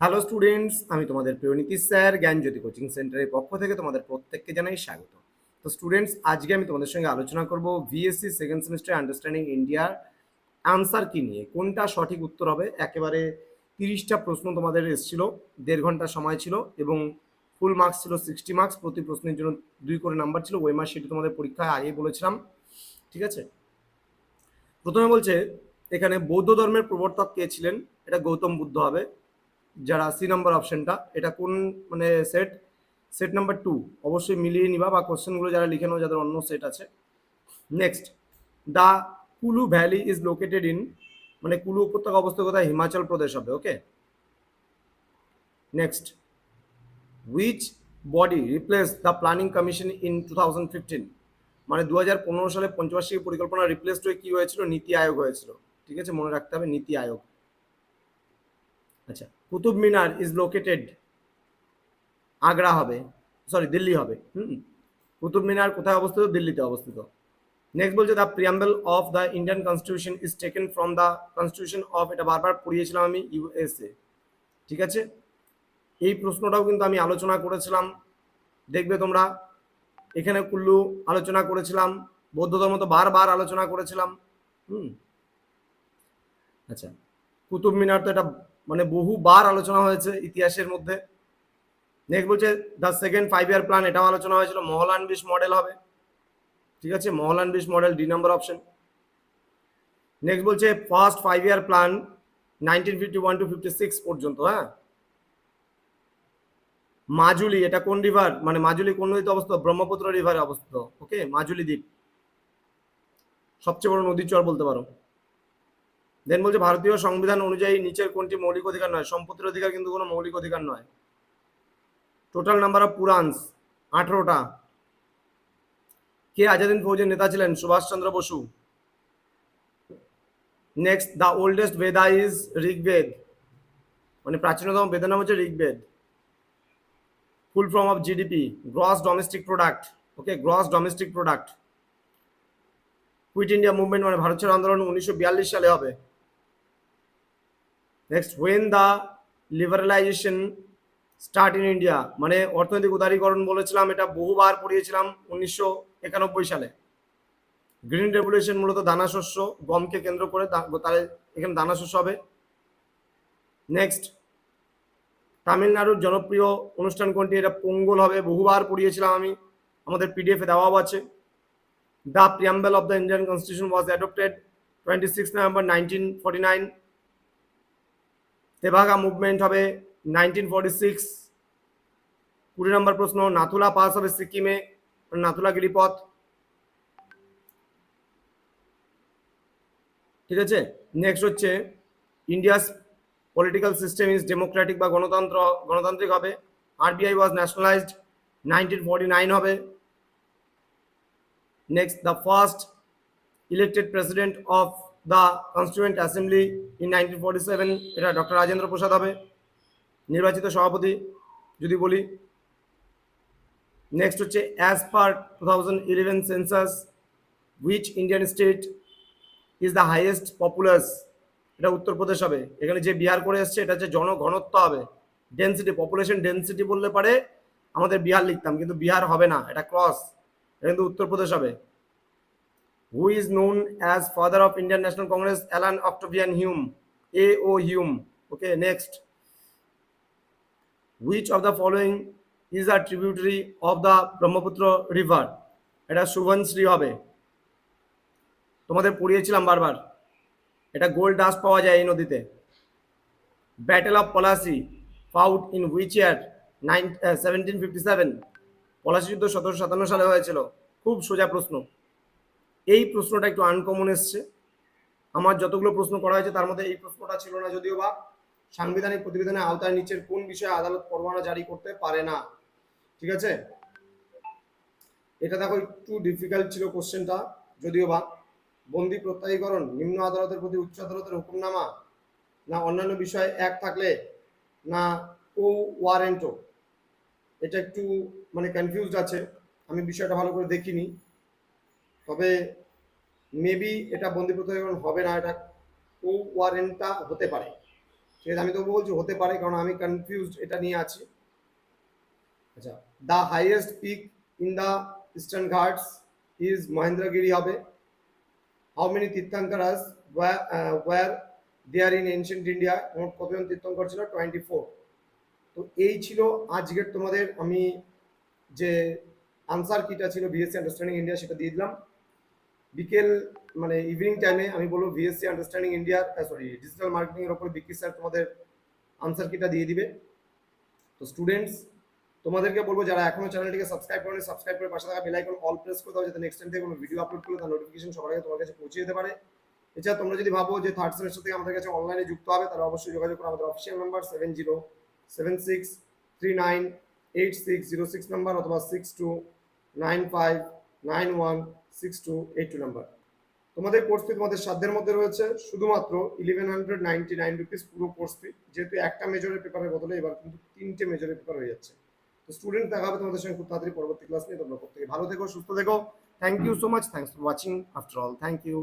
Hello students আমি তোমাদের প্রিয় নীতিশ স্যার, জ্ঞানজ্যোতি কোচিং সেন্টারের পক্ষ থেকে তোমাদের প্রত্যেককে জানাই স্বাগত। তো স্টুডেন্টস আজকে আমি তোমাদের সঙ্গে আলোচনা করব ভিএসসি সেকেন্ড সেমিস্টার আন্ডারস্ট্যান্ডিং ইন্ডিয়ার আনসার কি নিয়ে? কোনটা সঠিক উত্তর হবে? একেবারে তিরিশটা প্রশ্ন তোমাদের এসেছিল, দেড় ঘণ্টা সময় ছিল এবং ফুল মার্কস ছিল সিক্সটি মার্কস প্রতি প্রশ্নের জন্য দুই করে নাম্বার ছিল, ওই মাস সেটি তোমাদের পরীক্ষায় আগে বলেছিলাম। ঠিক আছে? প্রথমে বলছে, এখানে বৌদ্ধ ধর্মের প্রবর্তক কে ছিলেন? এটা গৌতম বুদ্ধ হবে। যারা সি নাম্বার অপশনটা এটা কোন মানে সেট সেট নাম্বার টু অবশ্যই মিলিয়ে নিবা বা কোশ্চেনগুলো যারা লিখে নাও, যাদের অন্য সেট আছে। Next the Kullu valley is located in মানে কুলু উপত্যকা অবস্থিত কোথায়? হিমাচল প্রদেশ হবে okay next which body replace the planning commission in two thousand fifteen মানে দু হাজার পনেরো সালে পঞ্চবার্ষিকী পরিকল্পনা রিপ্লেসড হয়ে কি হয়েছিল? নীতি আয়োগ হয়েছিল। ঠিক আছে? মনে রাখতে হবে, নীতি আয়োগ। আচ্ছা কুতুব মিনার ইজ লোকেটেড আগ্রা হবে সরি দিল্লি হবে, হুম? কুতুব মিনার কোথায় অবস্থিত? দিল্লিতে অবস্থিত। নেক্সট বলছে the preamble of the Indian constitution is taken from the constitution of এটা বারবার পড়িয়েছিলাম আমি ইউএসএ ঠিক আছে? এই প্রশ্নটাও কিন্তু আমি আলোচনা করেছিলাম। দেখবে তোমরা, এখানে কুল্লু আলোচনা করেছিলাম বৌদ্ধ ধর্ম তো বারবার আলোচনা করেছিলাম, হুম? আচ্ছা কুতুব মিনার তো এটা মানে বহুবার আলোচনা হয়েছে ইতিহাসের মধ্যে। নেক্সট বলছে the second five year plan এটাও আলোচনা হয়েছিল মহলান বিশ মডেল হবে। ঠিক আছে? Mahalanobis model D number option next বলছে first five year plan nineteen fifty one to fifty six পর্যন্ত হ্যাঁ? মাজুলি, এটা কোন রিভার মানে মাজুলি কোন নদীতে অবস্থিত? ব্রহ্মপুত্র রিভারে অবস্থিত। ওকে মাজুলি দ্বীপ। সবচেয়ে বড় নদীর চর বলতে পারো। দেন বলছে, ভারতীয় সংবিধান অনুযায়ী নিচের কোনটি মৌলিক অধিকার নয়? সম্পত্তির অধিকার কিন্তু কোনো মৌলিক অধিকার নয়। টোটাল নাম্বার অফ পুরাণস আঠেরোটা। কে আজাদিন ফৌজের নেতা ছিলেন? Subhash Chandra Basu. Next the oldest Veda is Rigveda মানে প্রাচীনতম বেদের নাম হচ্ছে Rigveda full form of GDP gross domestic product okay gross domestic product quit India movement মানে ভারত ছাড়ো আন্দোলন উনিশশো বিয়াল্লিশ সালে হবে। Next when the liberalisation start in India মানে অর্থনৈতিক উদারীকরণ বলেছিলাম, এটা বহুবার পড়িয়েছিলাম উনিশশো একানব্বই সালে। গ্রিন রেভলিউশন মূলত দানা শস্য, গমকে কেন্দ্র করে তার এখানে দানা শস্য হবে। নেক্সট তামিলনাড়ুর জনপ্রিয় অনুষ্ঠান কোনটি? এটা পোঙ্গল হবে, বহুবার পড়িয়েছিলাম আমি। আমাদের পিডিএফে দেওয়াও আছে। The preamble of the Indian constitution was adopted twenty six November nineteen forty nine Tebhaga movement হবে নাইনটিন ফর্টি সিক্স। কুড়ি নম্বর প্রশ্ন, নাথুলা পাস হবে সিকিমে, নাথুলা গিরিপথ। ঠিক আছে? নেক্সট হচ্ছে India's political system is democratic বা গণতন্ত্র, গণতান্ত্রিক হবে। RBI was nationalised nineteen forty nine হবে। Next the first elected president of the constituent assembly in nineteen forty seven এটা ডক্টর রাজেন্দ্র প্রসাদ হবে, নির্বাচিত সভাপতি, যদি বলি। নেক্সট হচ্ছে as per two thousand eleven census which Indian state is the highest populous এটা উত্তরপ্রদেশ হবে। এখানে যে বিহার করে এসছে, এটা হচ্ছে জনঘনত্ব হবে। ডেন্সিটি পপুলেশন ডেন্সিটি বললে পারে, আমাদের বিহার লিখতাম, কিন্তু বিহার হবে না, এটা ক্রস এটা কিন্তু উত্তরপ্রদেশ হবে। Is known as father of Indian National Congress Allan Octavian Hume A O Hume okay next which of the following is a tributary of the Brahmaputra river এটা সুবনশ্রী হবে। তোমাদের পড়িয়েছিলাম বারবার। এটা গোল্ড ডাস্ট পাওয়া যায় এই নদীতে। Battle of Plassey fought in which year nine seventeen fifty seven Palashi যুদ্ধ সতেরোশো সাতান্ন সালে হয়েছিল। খুব সোজা প্রশ্ন। এই প্রশ্নটা একটু আনকমন এসছে। আমার যতগুলো প্রশ্ন করা হয়েছে, তার মধ্যে এই প্রশ্নটা ছিল না যদিও বা সাংবিধানিক প্রতিবেদনের আওতায় নিচের কোন বিষয়ে আদালত পরোয়ানা জারি করতে পারে না। ঠিক আছে? এটা দেখো, একটু ডিফিকাল্ট ছিল কোশ্চেনটা যদিও বা বন্দি প্রত্যায়ীকরণ, নিম্ন আদালতের প্রতি উচ্চ আদালতের হুকুমনামা, না অন্যান্য বিষয়ে এক থাকলে, না ও ওয়ারেন্টও এটা একটু মানে কনফিউজড আছে, আমি বিষয়টা ভালো করে দেখিনি। তবে মেবি এটা বন্দি প্রত্যায়ীকরণ হবে না, এটা ও ওয়ারেন্টটা হতে পারে। ঠিক আছে, আমি তো বলছি হতে পারে, কারণ আমি কনফিউজড এটা নিয়ে আছি। আচ্ছা the highest peak in the eastern Ghats is Mahendragiri হবে। How many Tirthankaras were there in ancient India মোট কতজন তীর্থঙ্কর ছিল? টোয়েন্টি ফোর তো এই ছিল আজকের তোমাদের আমি যে আনসার কিটা ছিল বিএসসি আন্ডারস্ট্যান্ডিং ইন্ডিয়া সেটা দিয়ে দিলাম। বিকেল মানে ইভিনিং টাইমে আমি বলব BSc understanding India sorry digital marketing এর উপরে বিকি স্যার তোমাদের আনসার কিটা দিয়ে দিবে। তো স্টুডেন্টস তোমাদেরকে বলব যারা এখনও চ্যানেলটিকে সাবস্ক্রাইব করেনি সাবস্ক্রাইব করে পাশে থাকা বেল আইকন অল প্রেস করে দাও, যাতে নেক্সট টাইম থেকে কোনো ভিডিও আপলোড করলে তার নোটিফিকেশন সবার আগে তোমার কাছে পৌঁছে যেতে পারে। এছাড়া তোমরা যদি ভাবো যে থার্ড সেমিস্টার থেকে আমাদের কাছে অনলাইনে যুক্ত হবে, তাহলে অবশ্যই যোগাযোগ করো, আমাদের official number seven zero seven six three nine eight six zero six number অথবা six two nine five nine one six two eight two number তোমাদের কোর্স ফি তোমাদের সাধ্যের মধ্যে রয়েছে। শুধুমাত্র eleven hundred ninety nine rupees পুরো course fee যেহেতু একটা মেজরের পেপারের বদলে এবার কিন্তু তিনটে মেজরের পেপার হয়ে যাচ্ছে। তো স্টুডেন্ট দেখা হবে তোমাদের সঙ্গে খুব তাড়াতাড়ি পরবর্তী ক্লাস নিয়ে। তোমরা প্রত্যেকে ভালো থেকো, সুস্থ থেকো। Thank you so much thanks for watching after all thank you